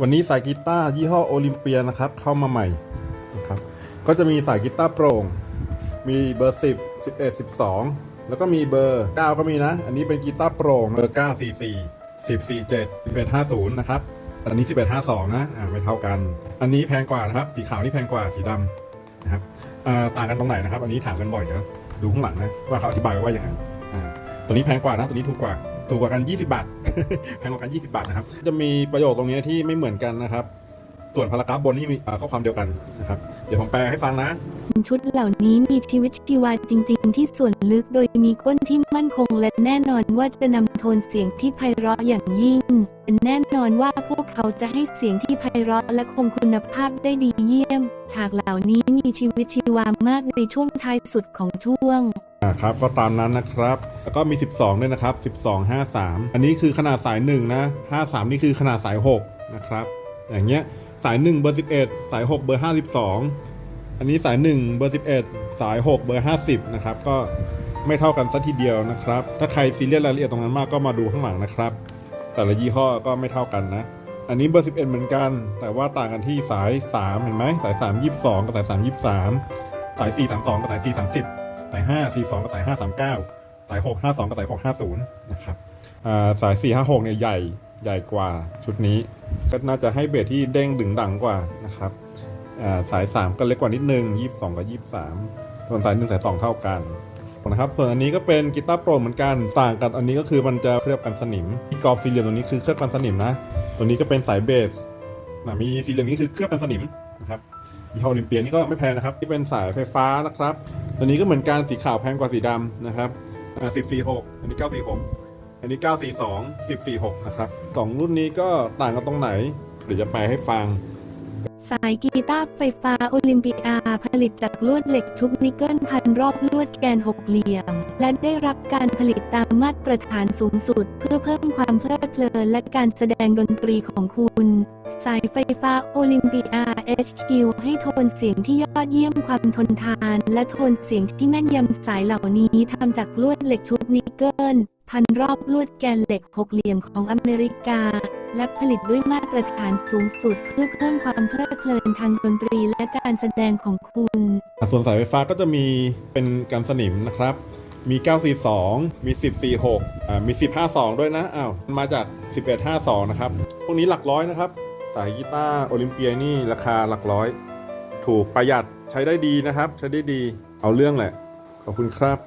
วันนี้สายกีตาร์ยี่ห้อโอลิมเปียนะครับ เข้ามาใหม่นะครับ ก็จะมีสายกีตาร์โปร่ง มีเบอร์ 10 11 12 แล้วก็มีเบอร์ 9 ก็มีนะ อันนี้เป็นกีตาร์โปร่งเบอร์ 944 10 47 11 50 นะครับ อันนี้ 11 52 นะ อ่าไม่เท่ากัน อันนี้แพงกว่านะครับ สีขาวนี่แพงกว่าสีดำนะครับอ่าต่างกันตรงไหนนะครับ อันนี้ถามกันบ่อยเดี๋ยวดูข้างหลังนะว่าเขาอธิบายไว้ว่าอย่างไรอ่าตัวนี้แพงกว่านะ ตัวนี้ถูกกว่า ถูกกว่ากัน 20 บาท แพงกว่ากัน 20 บาทนะครับ จะมีประโยคตรงนี้ที่ไม่เหมือนกันนะครับ ส่วนพารากราฟบนนี่มีอ่าข้อความเดียวกันนะครับ เดี๋ยวผมแปลให้ฟังนะ ชุดเหล่านี้มีชีวิตชีวาจริง ๆ ที่ส่วนลึกโดยมีก้นที่มั่นคงและแน่นอนว่าจะนำโทนเสียงที่ไพเราะอย่างยิ่งเป็นแน่นอนว่าพวกเขาจะให้เสียงที่ไพเราะและคงคุณภาพได้ดีเยี่ยม ฉากเหล่านี้มีชีวิตชีวามากในช่วงท้ายสุดของช่วง ครับก็ตามนั้นนะครับ แล้วก็มี 12 ด้วยนะครับ 12 53 อันนี้คือขนาดสาย 1 นะ 53 นี่คือขนาดสาย 6 นะครับ อย่างเงี้ยสาย 1 เบอร์ 11 สาย 6 เบอร์ 52 อันนี้สาย 1 เบอร์ 11 สาย 6 เบอร์ 50 นะครับ ก็ไม่เท่ากันสัทีเดียวนะครับ ถ้าใครซีเรียสรายละเอียดตรงนั้นมากก็มาดูข้างหลังนะครับ แต่ละยี่ห้อก็ไม่เท่ากันนะ อันนี้เบอร์ 11 เหมือนกัน แต่ว่าต่างกันที่สาย 3 เห็นไหมสาย 3 22 กับสาย 3 23 สาย 4 32 กับสาย 4 30 สาย5 42กับสาย5 39สาย6 52กับสาย6 50นะครับอ่าสาย4 56เนี่ยใหญ่ใหญ่กว่าชุดนี้ก็น่าจะให้เบสที่เด้งดึงดังกว่านะครับอ่าสาย3ก็เล็กกว่านิดนึง22กับ23ส่วนสาย1สาย2เท่ากันนะครับส่วนอันนี้ก็เป็นกีตาร์โปรเหมือนกันต่างกันอันนี้ก็คือมันจะเคลือบกันสนิมที่กรอบสี่เหลี่ยมตัวนี้คือเคลือบกันสนิมนะตัวนี้ก็เป็นสายเบสนะมีสี่เหลี่ยมนี้คือเคลือบกันสนิมนะครับยี่ห้อลิมเปียนี่ก็ไม่แพงนะครับที่เป็นสายไฟฟ้านะครับ ตัวนี้ก็เหมือนกันสีขาวแพงกว่าสีดำนะครับอ่า1046อันนี้946อันนี้942 1046นะครับสองรุ่นนี้ก็ต่างกันตรงไหนเดี๋ยวจะไปให้ฟัง สายกีตาร์ไฟฟ้าโอลิมปิอาผลิตจากลวดเหล็กชุบนิกเกิลพันรอบลวดแกนหกเหลี่ยม และได้รับการผลิตตามมาตรฐานสูงสุด เพื่อเพิ่มความเพลิดเพลินและการแสดงดนตรีของคุณ สายไฟฟ้าโอลิมปิอา HQ ให้โทนเสียงที่ยอดเยี่ยมความทนทาน และโทนเสียงที่แม่นยำสายเหล่านี้ทำจากลวดเหล็กชุบนิกเกิลพันรอบลวดแกนเหล็กหกเหลี่ยมของอเมริกา และผลิตด้วยมาตรฐานสูงสุด เพื่อเพิ่มความเพลิดเพลินทางดนตรีและการแสดงของคุณ ส่วนสายไฟฟ้าก็จะมีเป็นกันสนิมนะครับ มี 942 มี 1046อ่ามี 1052 ด้วยนะ อ้าว มาจาก 1152 นะครับ พวกนี้หลักร้อยนะครับ สายกีตาร์โอลิมเปียนี่ราคาหลักร้อย ถูกประหยัดใช้ได้ดีนะครับ ใช้ได้ดี เอาเรื่องแหละ ขอบคุณครับ